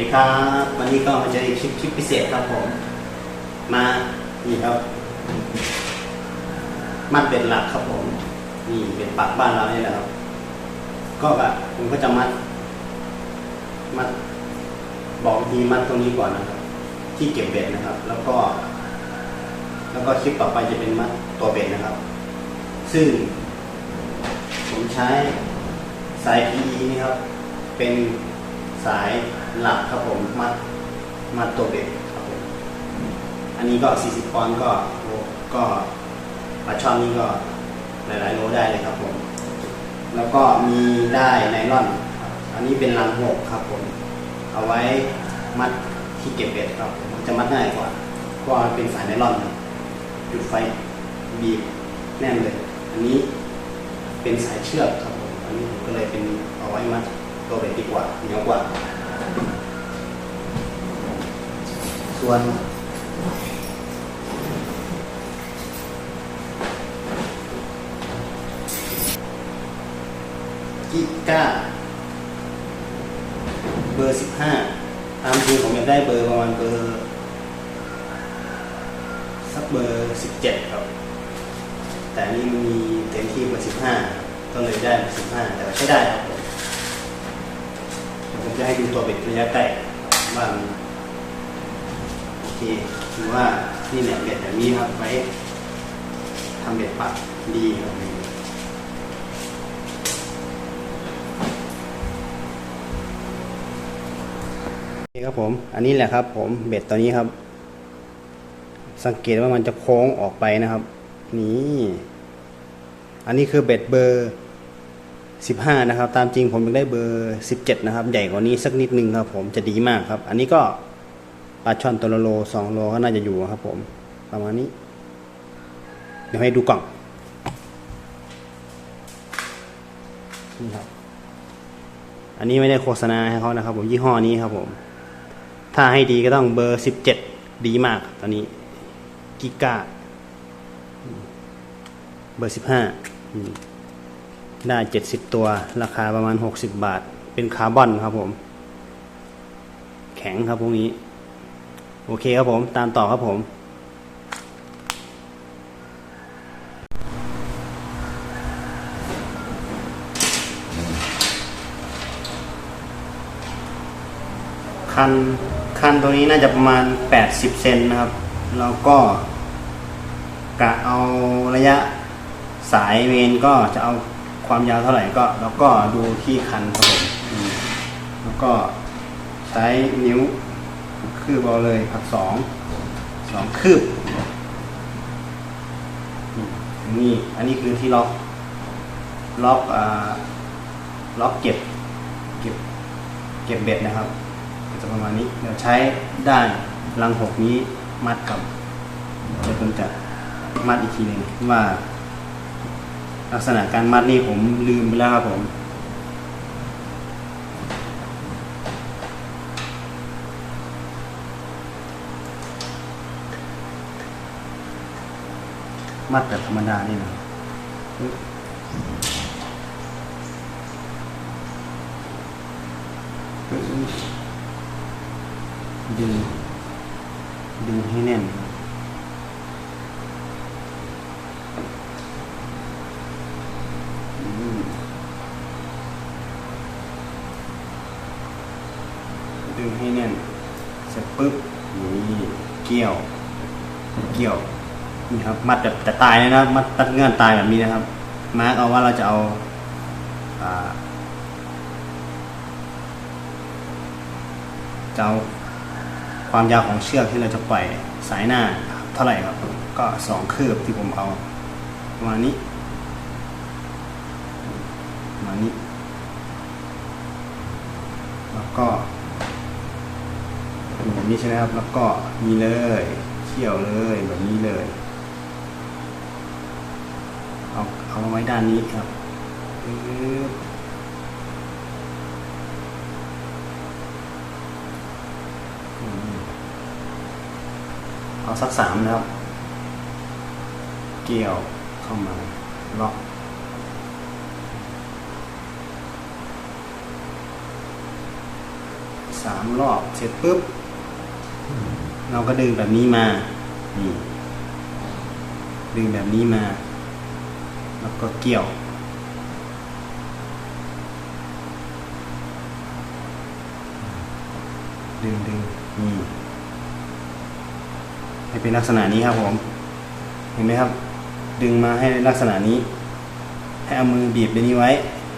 ดีครับวันนี้ก็มาเจออีกคลิปคลิปพิเศษครับผม มานี่ครับ มัดเบ็ดหลักครับผม นี่เป็นปักบ้านเรานี่แหละครับ ก็แบบผมก็จะมัด มัด บอกวิธีมัดตรงนี้ก่อนนะครับ ที่เก็บเบ็ดนะครับ แล้วก็ แล้วก็คลิปต่อไปจะเป็นมัดตัวเบ็ดนะครับ ซึ่ง ผมใช้สาย PE นี่ครับ เป็น สายหลักครับผมมัดมัดตัวเบ็ดครับผมอันนี้ก็ 40ปอนด์ก็โอ้ก็ปลาช่อนนี่ก็หลายๆโลได้เลยครับผม แล้วก็มีได้ไนล่อน อันนี้เป็นลังหกครับผม เอาไว้มัดที่เก็บเบ็ดครับ มันจะมัดง่ายกว่าเพราะเป็นสายไนล่อนจุดไฟบีบแน่นเลย อันนี้เป็นสายเชือกครับผม อันนี้ผมก็เลยเป็นเอาไว้มัด ตัวเบ็ดดีกว่าเหนียวกว่า ส่วนกิก้า เบอร์สิบห้าตามจริงผมอยากได้เบอร์ประมาณเบอร์สักเบอร์สิบเจ็ดครับ แต่นี่มีเต็มที่เบอร์สิบห้าก็เลยได้เบอร์สิบห้าแต่ใช้ได้ครับ จะให้ดูตัวเบ็ดระยะใกล้ว่ามันโอเคถือว่านี่แหละเบ็ดแบบนี้ครับไว้ทำเบ็ดปักดีครับนี่ครับผม อันนี้แหละครับ ผมเบ็ดตัวนี้ครับ สังเกตว่ามันจะโค้งออกไปนะครับ นี่ อันนี้คือเบ็ดเบอร์ สิบห้านะครับ ตามจริงผมยากได้เบอร์สิบเจ็ดนะครับ ใหญ่กว่านี้สักนิดนึงครับ ผมจะดีมากครับ อันนี้ก็ปลาช่อนตัวละโลสองโลก็น่าจะอยู่ครับผมประมาณนี้ เดี๋ยวให้ดูกล่องนี่ครับอันนี้ไม่ได้โฆษณาให้เขานะครับ ผมยี่ห้อนี้ครับผม ถ้าให้ดีก็ต้องเบอร์สิบเจ็ดดีมาก ตอนนี้กิก้าเบอร์สิบห้า ได้เจ็ดสิบตัว ราคาประมาณหกสิบบาท เป็นคาร์บอนครับผม แข็งครับพวกนี้ โอเคครับผม ตามต่อครับผมคันคันตัวนี้น่าจะประมาณ 80 เซนนะครับ แล้วก็กะเอาระยะสายเมนก็จะเอา ความยาวเท่าไหร่ก็แล้วก็ดูที่คันครับผมอืมแล้วก็ใช้นิ้วคืบเอาเลยครับสองสองคืบนี่อันนี้คือที่ล็อก ล็อกอ่าล็อกเก็บ เก็บ เก็บเบ็ดนะครับจะประมาณนี้เดี๋ยวใช้ด้านรังหกนี้มัดกับเดี๋ยวผมจะมัดอีกทีหนึ่งว่า ลักษณะการมัดนี่ผมลืมไปแล้วครับผมมัดแบบธรรมดานี่นะดึงดึงให้แน่น อืม ดึงให้แน่น เสร็จปุ๊บนี่เกี่ยว เกี่ยวนี่ครับ มัดแบบจะตายเลยนะครับ มัดตัดเงื่อนตายแบบนี้นะครับ มาร์กเอาว่าเราจะเอาอ่าจะเอาความยาวของเชือกที่เราจะปล่อยสายหน้าเท่าไหร่ครับ ก็สองคืบที่ผมเอาประมาณนี้ประมาณนี้ แล้วก็ นี้ใช่ไหมครับ แล้วก็มีเลยเขี่ยวเลยแบบนี้เลย เอาเอาไว้ด้านนี้ครับปึ๊บอืมเอาสักสามนะครับ เกี่ยวเข้ามาล็อกสามรอบเสร็จปุ๊บ เราก็ดึงแบบนี้มา นี่ดึงแบบนี้มา แล้วก็เกี่ยว ดึงดึงนี่ให้เป็นลักษณะนี้ครับผม เห็นไหมครับ ดึงมาให้ลักษณะนี้ ให้เอามือบีบไปนี้ไว้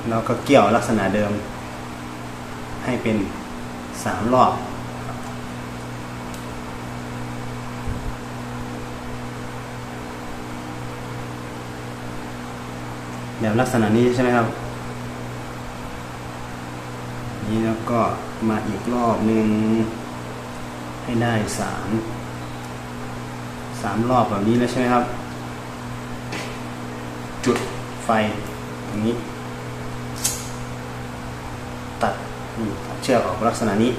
แล้วก็เกี่ยวลักษณะเดิม ให้เป็นสามรอบ แบบลักษณะนี้ใช่ไหมครับ นี้แล้วก็มาอีกรอบหนึ่งให้ได้สามสามรอบแบบนี้แล้วใช่ไหมครับ จุดไฟตรงนี้ ตัดตัดเชือกออกลักษณะนี้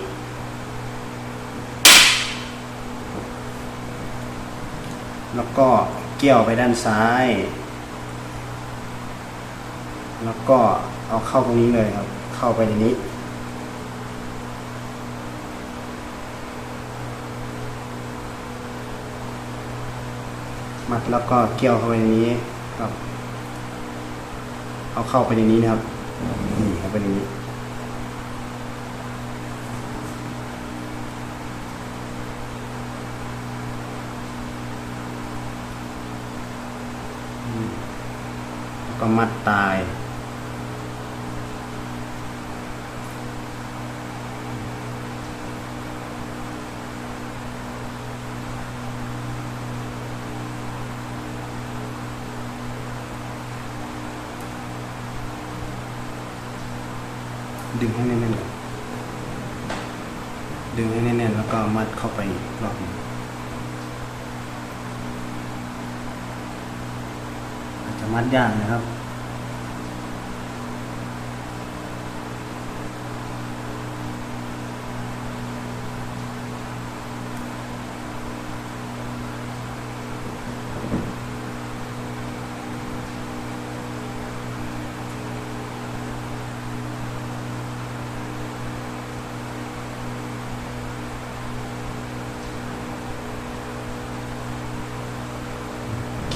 แล้วก็เกี่ยวไปด้านซ้าย แล้วก็เอาเข้าตรงนี้เลยครับ เข้าไปในนี้ มัดแล้วก็เกี่ยวเข้าไปในนี้ครับ เอาเข้าไปในนี้นะครับนี่เข้าไปในนี้ก็มัดตาย ดึงให้แน่นๆก่อนดึงให้แน่นๆแล้วก็ มัดเข้าไปอีกรอบนึงอาจจะมัดยากนะครับ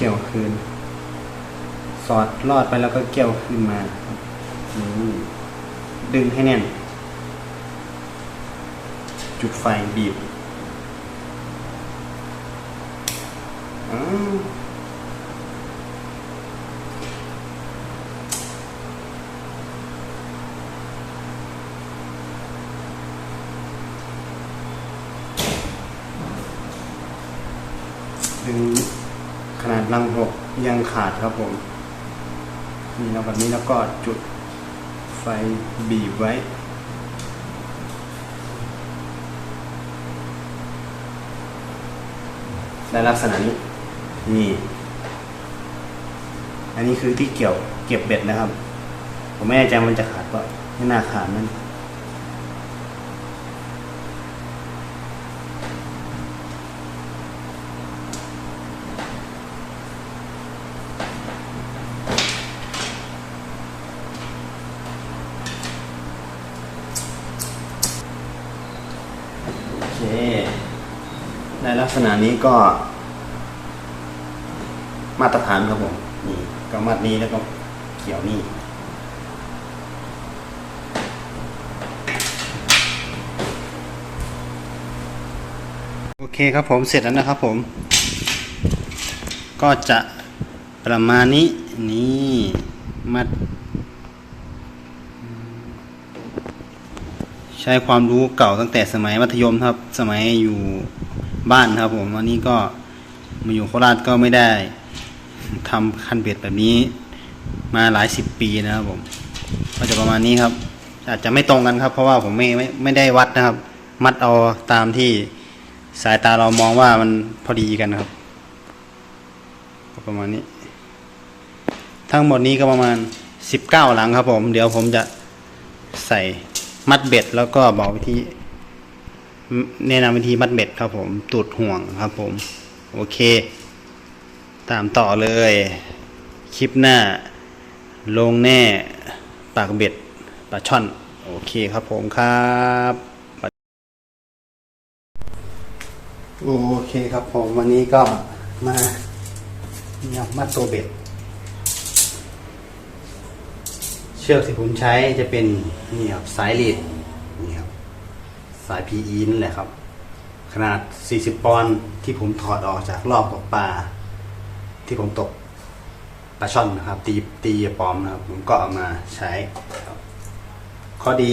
เกี่ยวคืน สอดลอดไปแล้วก็เกี่ยวขึ้นมาดึงให้แน่น จุดไฟบีบอ้าวดึง ขนาดรังหก ยังขาดครับผมนี่แล้วแบบนี้แล้วก็จุดไฟบีบไว้ได้ลักษณะนี้ นี่ อันนี้คือที่เกี่ยวเก็บเบ็ดนะครับ ผมไม่แน่ใจมันจะขาดก็ไม่น่าขาดนั่น โอเค ในี้ก็ มาตรฐานครับผม นี่ก็มัดนี้แล้วก็เกี่ยวนี่โอเคครับผมเสร็จแล้วนะครับผม ก็จะประมาณนี้นี่มัด ใช้ความรู้เก่าตั้งแต่สมัยมัธยมครับ สมัยอยู่ บ้านครับผมวันนี้ก็มาอยู่โคราชก็ไม่ได้ทำคันเบ็ดแบบนี้ มาหลายสิบปีนะครับผม ก็จะประมาณนี้ครับ อาจจะไม่ตรงกันครับ เพราะว่าผมไม่ไม่ไม่ได้วัดนะครับ มัดเอาตามที่สายตาเรามองว่ามันพอดีกันครับประมาณนี้ ทั้งหมดนี้ก็ประมาณสิบเก้าหลังครับผม เดี๋ยวผมจะใส่มัดเบ็ดแล้วก็บอกวิธี แนะนำวิธีมัดเบ็ดครับผมตูดห่วงครับผม โอเค ตามต่อเลย คลิปหน้า ลงแน่ปากเบ็ดปลาช่อน โอเคครับผมครับโอเคครับผมวันนี้ก็มาเนี่ยมัดตัวเบ็ด เชือกที่ผมใช้จะเป็นนี่ครับสายลีด สาย PE นั่นแหละครับ ขนาด 40 ปอนด์ที่ผมถอดออกจากรอบตกปลา ที่ผมตกปลาช่อนนะครับ ตีตีปลอมนะครับ ผมก็เอามาใช้ครับข้อดี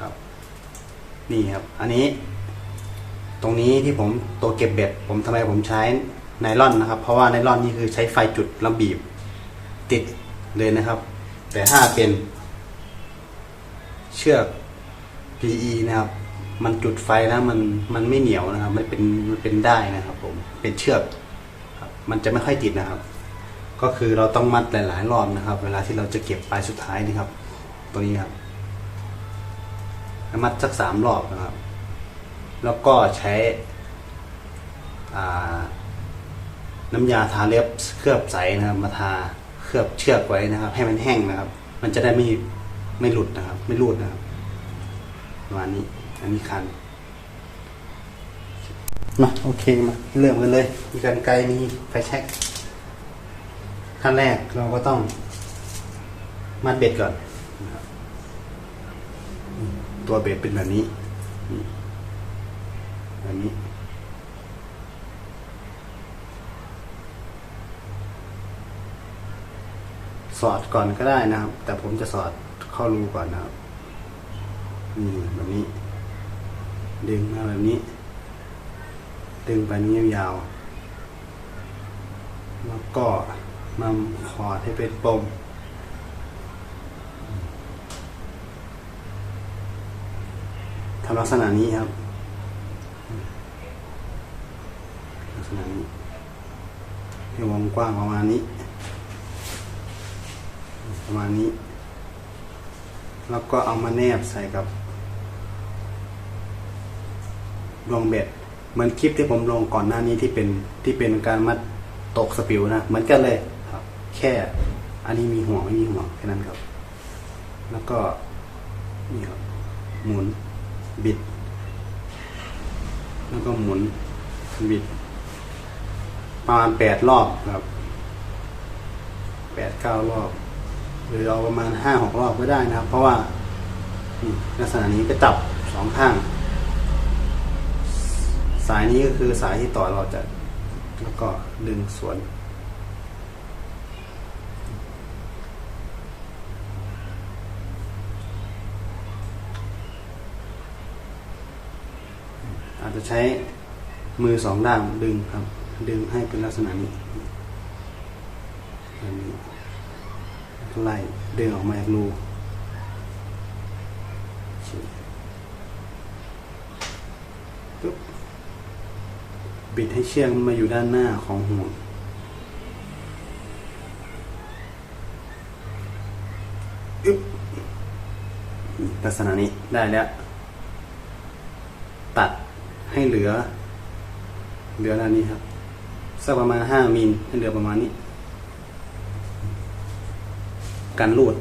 ครับ นี่ครับ อันนี้ ตรงนี้ที่ผมตัวเก็บเบ็ด ผมทำไมผมใช้ไนล่อนนะครับ เพราะว่าไนล่อนนี่คือใช้ไฟจุดแล้วบีบติดเลยนะครับ แต่ถ้าเป็นเชือก PE นะครับ มันจุดไฟแล้วมันมันไม่เหนียวนะครับ มันเป็นมันเป็นได้นะครับ ผมเป็นเชือกครับมันจะไม่ค่อยติดนะครับ ก็คือเราต้องมัดหลาย ๆ รอบนะครับ เวลาที่เราจะเก็บปลายสุดท้ายนี่ครับ ตัวนี้ครับมัดสักสามรอบนะครับ แล้วก็ใช้น้ำยาทาเล็บเคลือบใสนะครับ มาทาเคลือบเชือกไว้นะครับ ให้มันแห้งนะครับ มันจะได้ไม่ไม่หลุดนะครับ ไม่รูดนะครับประมาณนี้ อันนี้คันมาโอเคมาเริ่มกันเลย มีกันไกลมีไฟแช็กขั้นแรกเราก็ต้อง มัดเบ็ดก่อนตัวเบ็ดเป็นแบบนี้แบบนี้สอดก่อนก็ได้นะครับ แต่ผมจะสอดเข้ารูก่อนนะครับนี่แบบนี้ ดึงมาแบบนี้ ดึงไปนี้ยาวๆแล้วก็มาขอดให้เป็นปมทำลักษณะนี้ครับ ลักษณะนี้ให้วงกว้างประมาณนี้ ประมาณนี้ แล้วก็เอามาแนบใส่กับ ดวงเบ็ดเหมือนคลิปที่ผมลงก่อนหน้านี้ที่เป็นที่เป็นการมัดตกสปิวนะเหมือนกันเลยครับ แค่อันนี้มีห่วงไม่มีห่วงแค่นั้นครับ แล้วก็นี่ครับหมุนบิด แล้วก็หมุนบิด ประมาณแปดรอบครับแปดเก้ารอบ หรือเอาประมาณห้าหกรอบก็ได้นะครับ เพราะว่าลักษณะนี้ก็จับสองข้าง สายนี้ก็คือสายที่ต่อเราจะแล้วก็ดึงสวน อาจจะใช้มือสองด้ามดึงครับ ดึงให้เป็นลักษณะนี้นี้ไล่ดึงออกมาจากรู บิดให้เชือกมันมาอยู่ด้านหน้าของห่วง อึ๊บลักษณะนี้ได้แล้ว ตัดให้เหลือ เหลือด้านนี้ครับ สักประมาณห้ามิลให้เหลือประมาณนี้ การรูด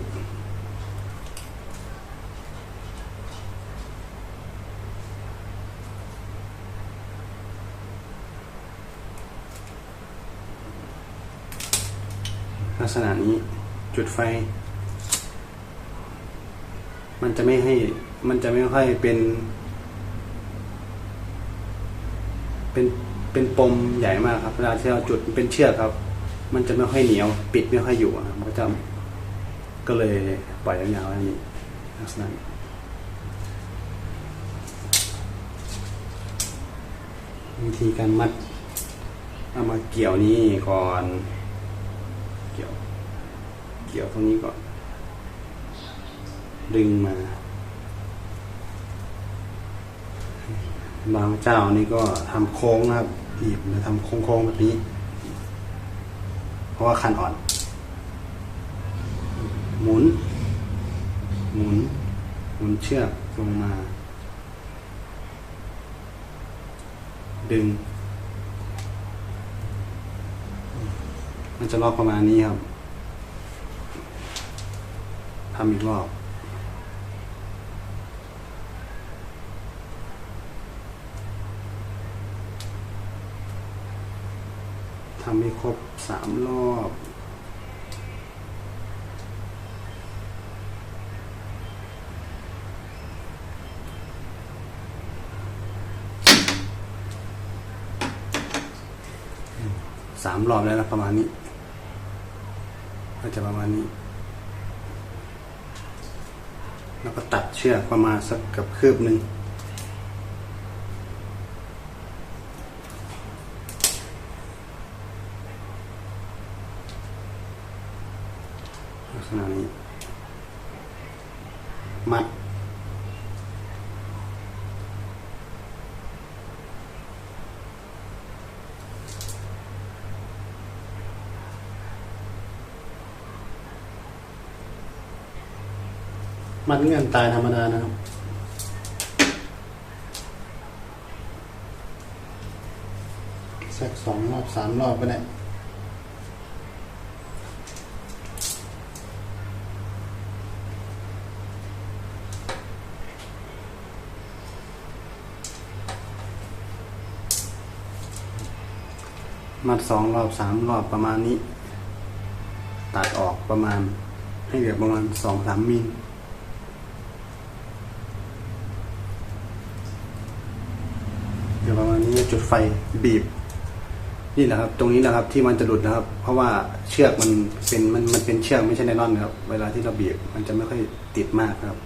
ลักษณะนี้จุดไฟ มันจะไม่ให้มันจะไม่ค่อยเป็น เป็นเป็นปมใหญ่มากครับเวลาที่เราจุดเป็นเชือกครับ มันจะไม่ค่อยเหนียว ปิดไม่ค่อยอยู่ครับมันก็จะก็เลยปล่อยยาวๆอันนี้ลักษณะนี้วิธีการมัดเอามาเกี่ยวนี้ก่อน กี่ยวตรงนี้ก่อน ดึงมา บางเจ้านี่ก็ทำโค้งนะครับหนีบมาทำโค้งๆแบบนี้ เพราะว่าคันอ่อน หมุน หมุน หมุนเชือกลงมา ดึง มันจะล็อกประมาณนี้ครับ ทำอีกรอบำให้ครบสามรอบสามรอบแล้วนะประมาณนี้ก็จะประมาณนี้ แล้วก็ตัด เชือกประมาณสักกับคืบหนึ่งลักษณะนี้มัด มัดเงื่อนตายธรรมดานะครับสักสองรอบสามรอบก็ได้มัดสองรอบสามรอบประมาณนี้ ตัดออกประมาณให้เหลือประมาณสองสามมิล เดี๋ยวประมาณนี้ จุดไฟบีบ นี่แหละครับ ตรงนี้แหละครับที่มันจะหลุดนะครับ เพราะว่าเชือกมันเป็นมันมันเป็นเชือกไม่ใช่ไนลอนนะครับ เวลาที่เราบีบมันจะไม่ค่อยติดมากครับ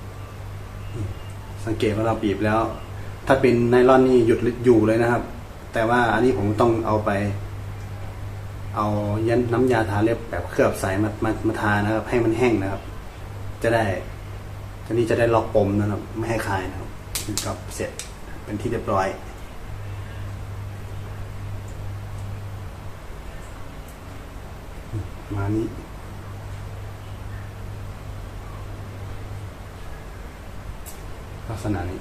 สังเกตว่าเราบีบแล้ว ถ้าเป็นไนลอนนี่หยุดอยู่เลยนะครับ แต่ว่าอันนี้ผมต้องเอาไป เอายันน้ำยาทาเล็บแบบเคลือบใสมามามาทานะครับ ให้มันแห้งนะครับ จะได้ทีนี้จะได้ล็อกปมนะครับ ไม่ให้คลายนะครับกับเสร็จเป็นที่เรียบร้อย ประ มาณนี้ ลักษณะนี้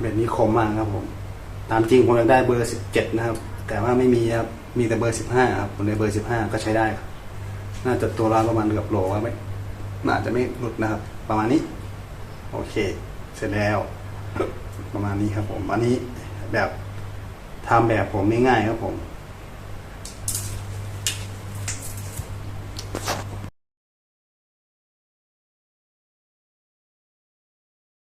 แบบนี้คมมากครับผม ตามจริงผมอยากได้เบอร์สิบเจ็ดนะครับ แต่ว่าไม่มีครับ มีแต่เบอร์สิบห้าครับผมเลยเบอร์สิบห้าก็ใช้ได้ครับ น่าจะตัวละประมาณเกือบโลครับไม่น่าจะไม่หลุดนะครับ ประมาณนี้ โอเค เสร็จแล้ว ประมาณนี้ครับผม อันนี้แบบ ทำแบบผมไม่ง่ายครับผม